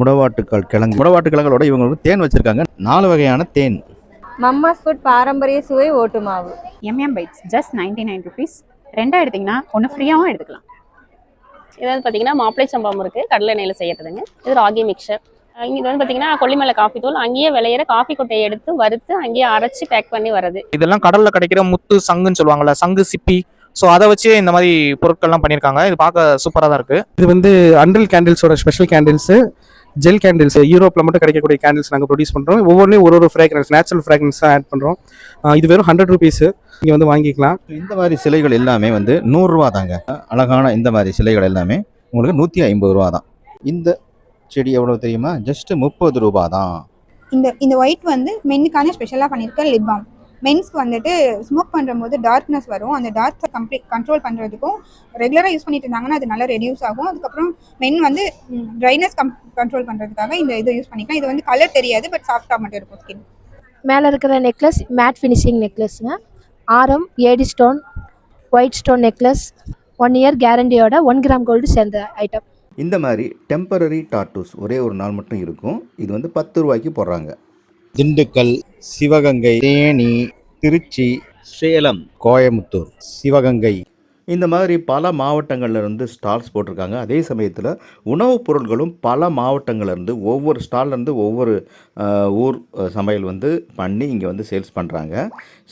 முடவாட்டுக்கால் கிழங்கு. முடவாட்டுக்கிழங்கோட இவங்க வந்து தேன் வச்சுருக்காங்க. நாலு வகையான தேன். மம்மாஸ் ஃபுட் பாரம்பரிய சுவை ஓட்டு மாவு. MM bites just ninety nine rupees ரெண்டாக எடுத்திங்கன்னா ஒன்று ஃப்ரீயாகவும் எடுத்துக்கலாம். இது வந்து பார்த்தீங்கன்னா மாப்பிளை சம்பளம் இருக்குது கடலை எண்ணெயில் செய்யறதுங்க. இது ராகி மிக்சர் இது வந்து பார்த்தீங்கன்னா கொல்லிமலை காஃபி தூள். அங்கேயே விளையிற காஃபி கொட்டையை எடுத்து வறுத்து அங்கேயே அரைச்சி பேக் பண்ணி வருது இதெல்லாம் கடல்ல கிடைக்கிற முத்து சங்குன்னு சொல்லுவாங்கல்ல சங்கு சிப்பி ஸோ அதை வச்சு இந்த மாதிரி பொருட்கள்லாம் பண்ணியிருக்காங்க. இது பார்க்க சூப்பராக தான் இருக்கு. இது வந்து அண்டல் கேண்டில்ஸோட ஸ்பெஷல் கேண்டில்ஸு ஜெல் கேண்டில்ஸ் யூரோப்பில் மட்டும் கிடைக்கக்கூடிய கேண்டில்ஸ் நாங்கள் ப்ரொடியூஸ் பண்ணுறோம் ஒவ்வொன்றையும் ஒரு ஒரு ஃப்ராக்ரன்ஸ் நேச்சுரல் ஃப்ராக்ரன்ஸ் தான் ஆட் பண்ணுறோம் இது வெறும் ஹண்ட்ரட் ருபீஸு நீங்கள் வந்து வாங்கிக்கலாம். இந்த மாதிரி சிலைகள் எல்லாமே வந்து நூறுரூவா தாங்க. அழகான இந்த மாதிரி சிலைகள் எல்லாமே உங்களுக்கு நூற்றி ஐம்பது ரூபா தான். இந்த செடி எவ்வளோ தெரியுமா? ஜஸ்ட்டு முப்பது ரூபா தான். இந்த இந்த ஒயிட் வந்து மென்னுக்கான ஸ்பெஷலாக பண்ணியிருக்க லிப் பாம் மென்ஸ்க்கு வந்துட்டு ஸ்மோக் பண்ணும்போது டார்க்னஸ் வரும். அந்த டார்க்கை கம்ப்ளீட் கண்ட்ரோல் பண்ணுறதுக்கும் ரெகுலராக யூஸ் பண்ணிட்டு இருந்தாங்கன்னா அது நல்லா ரெடியூஸ் ஆகும். அதுக்கப்புறம் மென் வந்து ட்ரைனஸ் கம் கண்ட்ரோல் பண்ணுறதுக்காக இந்த இது யூஸ் பண்ணிக்கலாம். இது வந்து கலர் தெரியாது பட் சாஃப்டாக மட்டும் இருக்கும் ஸ்கின் மேலே இருக்கிற நெக்லஸ் மேட் ஃபினிஷிங் நெக்லஸ்ங்க ஆரம் AD stone white stone necklace one year கேரண்டியோட one gram gold சேர்ந்த ஐட்டம் இந்த மாதிரி டெம்பரரி டாட்டூஸ் ஒரே ஒரு நாள் மட்டும் இருக்கும். இது வந்து பத்து ரூபாய்க்கு போடுறாங்க. திண்டுக்கல் சிவகங்கை தேனி திருச்சி சேலம் கோயமுத்தூர் சிவகங்கை. இந்த மாதிரி பல மாவட்டங்கள்ல இருந்து ஸ்டால்ஸ் போட்டிருக்காங்க. அதே சமயத்தில் உணவுப் பொருட்களும் பல மாவட்டங்கள்ல இருந்து ஒவ்வொரு ஸ்டால்ல இருந்து ஒவ்வொரு ஊர் சமையல் வந்து பண்ணி இங்கே வந்து சேல்ஸ் பண்ணுறாங்க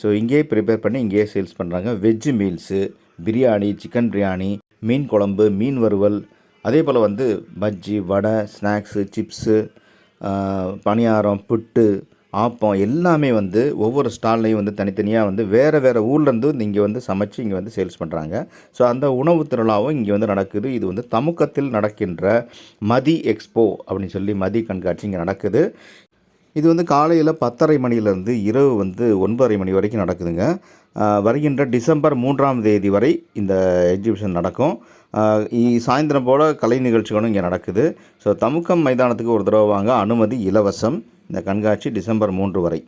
ஸோ இங்கேயே ப்ரிப்பேர் பண்ணி இங்கேயே சேல்ஸ் பண்ணுறாங்க veg meals biryani chicken biryani மீன் குழம்பு மீன் வறுவல். அதே போல் வந்து பஜ்ஜி வடை ஸ்நாக்ஸு சிப்ஸு பணியாரம் புட்டு ஆப்பம் எல்லாமே வந்து ஒவ்வொரு ஸ்டால்லையும் வந்து தனித்தனியாக வந்து வேறு வேறு ஊர்லேருந்து இங்கே வந்து சமைச்சு இங்கே வந்து சேல்ஸ் பண்ணுறாங்க ஸோ அந்த உணவு திருவிழாவும் இங்கே வந்து நடக்குது. இது வந்து தமுக்கத்தில் நடக்கின்ற மதி எக்ஸ்போ அப்படின்னு சொல்லி மதி கண்காட்சி இங்கே நடக்குது. இது வந்து காலையில் பத்தரை மணிலேருந்து இரவு வந்து ஒன்பதரை மணி வரைக்கும் நடக்குதுங்க. வருகின்ற டிசம்பர் மூன்றாம் தேதி வரை இந்த எக்ஸிபிஷன் நடக்கும். சாயந்தரம் போல் கலை நிகழ்ச்சிகளும் இங்கே நடக்குது. ஸோ தமுக்கம் மைதானத்துக்கு ஒரு தடவை வாங்க அனுமதி இலவசம். இந்த கண்காட்சி டிசம்பர் மூன்று வரை.